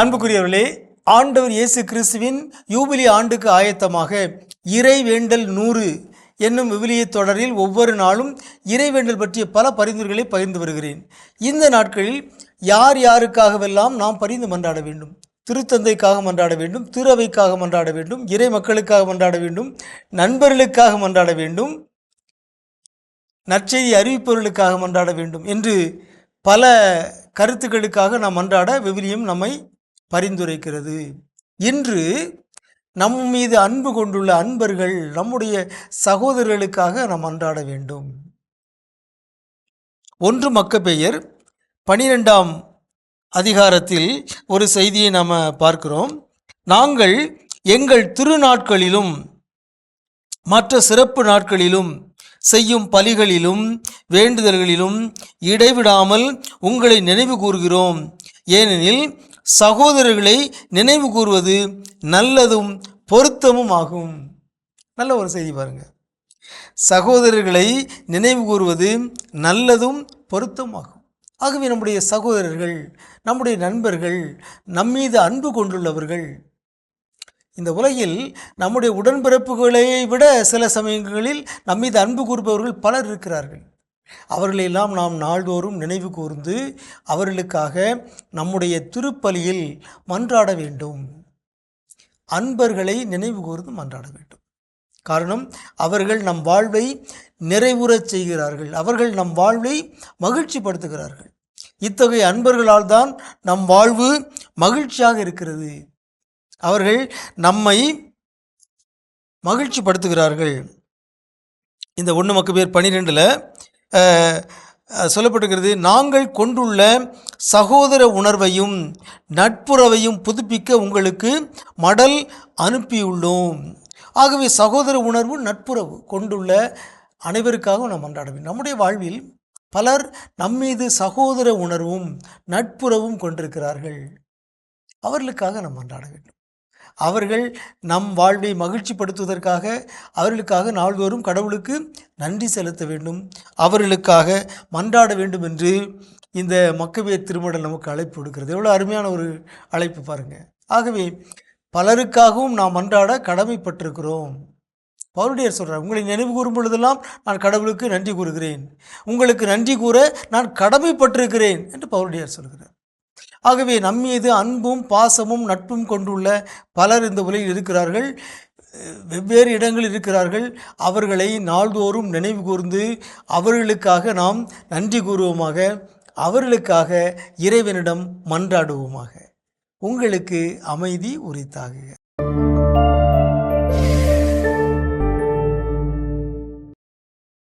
அன்புக்குரியவர்களே ஆண்டவர் இயேசு கிறிஸ்துவின் யூபிலி ஆண்டுக்கு ஆயத்தமாக இறைவேண்டல் நூறு என்னும் விவிலிய தொடரில் ஒவ்வொரு நாளும் இறைவேண்டல் பற்றிய பல பரிந்துரைகளை பகிர்ந்து வருகிறேன். இந்த நாட்களில் யார் யாருக்காகவெல்லாம் நாம் பரிந்து மன்றாட வேண்டும்? திருத்தந்தைக்காக மன்றாட வேண்டும் திருவைக்காக மன்றாட வேண்டும் இறை மக்களுக்காக மன்றாட வேண்டும் நண்பர்களுக்காக மன்றாட வேண்டும் நற்செய்தி அறிவிப்பவர்களுக்காக மன்றாட வேண்டும் என்று பல கருத்துக்களுக்காக நாம் மன்றாட விவிலியம் நம்மை பரிந்துரைக்கிறது. இன்று நம் மீது அன்பு கொண்டுள்ள அன்பர்கள் நம்முடைய சகோதரர்களுக்காக நாம் அன்றாட வேண்டும். ஒன்று மக்கபெயர் பனிரெண்டாம் அதிகாரத்தில் ஒரு செய்தியை நாம் பார்க்கிறோம். நாங்கள் எங்கள் திருநாட்களிலும் மற்ற சிறப்பு நாட்களிலும் செய்யும் பலிகளிலும் வேண்டுதல்களிலும் இடைவிடாமல் உங்களை நினைவு கூறுகிறோம். ஏனெனில் சகோதரர்களை நினைவு கூறுவது நல்லதும் பொருத்தமும் ஆகும். நல்ல ஒரு செய்தி பாருங்கள் சகோதரர்களை நினைவு கூறுவது நல்லதும் பொருத்தமாகும் ஆகவே நம்முடைய சகோதரர்கள் நம்முடைய நண்பர்கள் நம்மீது அன்பு கொண்டுள்ளவர்கள் இந்த உலகில் நம்முடைய உடன்பிறப்புகளை விட சில சமயங்களில் நம்மீது அன்பு கூறுபவர்கள் பலர் இருக்கிறார்கள். அவர்களையெல்லாம் நாம் நாள்தோறும் நினைவு கூர்ந்து அவர்களுக்காக நம்முடைய திருப்பலியில் மன்றாட வேண்டும். அன்பர்களை நினைவு கூர்ந்து மன்றாட வேண்டும். காரணம் அவர்கள் நம் வாழ்வை நிறைவுறச் செய்கிறார்கள். அவர்கள் நம் வாழ்வை மகிழ்ச்சிப்படுத்துகிறார்கள். இத்தகைய அன்பர்களால் தான் நம் வாழ்வு மகிழ்ச்சியாக இருக்கிறது. அவர்கள் நம்மை மகிழ்ச்சிப்படுத்துகிறார்கள். இந்த ஒன்று மக்கு பேர் பனிரெண்டில் சொல்லப்பட்டிருக்கிறது நாங்கள் கொண்டுள்ள சகோதர உணர்வையும் நட்புறவையும் புதுப்பிக்க உங்களுக்கு மடல் அனுப்பியுள்ளோம். ஆகவே சகோதர உணர்வு நட்புறவு கொண்டுள்ள அனைவருக்காகவும் நாம் மன்றாட வேண்டும். நம்முடைய வாழ்வில் பலர் நம்மீது சகோதர உணர்வும் நட்புறவும் கொண்டிருக்கிறார்கள். அவர்களுக்காக நாம் அன்றாட வேண்டும். அவர்கள் நம் வாழ்வை மகிழ்ச்சிப்படுத்துவதற்காக அவர்களுக்காக நாள்தோறும் கடவுளுக்கு நன்றி செலுத்த வேண்டும். அவர்களுக்காக மன்றாட வேண்டும் என்று இந்த மக்கவேர் திருமடல் நமக்கு அழைப்பு கொடுக்கிறது எவ்வளோ அருமையான ஒரு அழைப்பு பாருங்கள் ஆகவே பலருக்காகவும் நாம் மன்றாட கடமைப்பட்டிருக்கிறோம். பவுருடையர் சொல்கிறார் உங்களை நினைவு கூறும் பொழுதெல்லாம் நான் கடவுளுக்கு நன்றி கூறுகிறேன். உங்களுக்கு நன்றி கூற நான் கடமைப்பட்டிருக்கிறேன் என்று பவுருடையார் சொல்கிறார். ஆகவே நம்மீது அன்பும் பாசமும் நட்பும் கொண்டுள்ள பலர் இந்த உலகில் இருக்கிறார்கள். வெவ்வேறு இடங்களில் இருக்கிறார்கள். அவர்களை நாள்தோறும் நினைவு கூர்ந்து அவர்களுக்காக நாம் நன்றி கூறுவோமாக. அவர்களுக்காக இறைவனிடம் மன்றாடுவோமாக. உங்களுக்கு அமைதி உரித்தாகுக.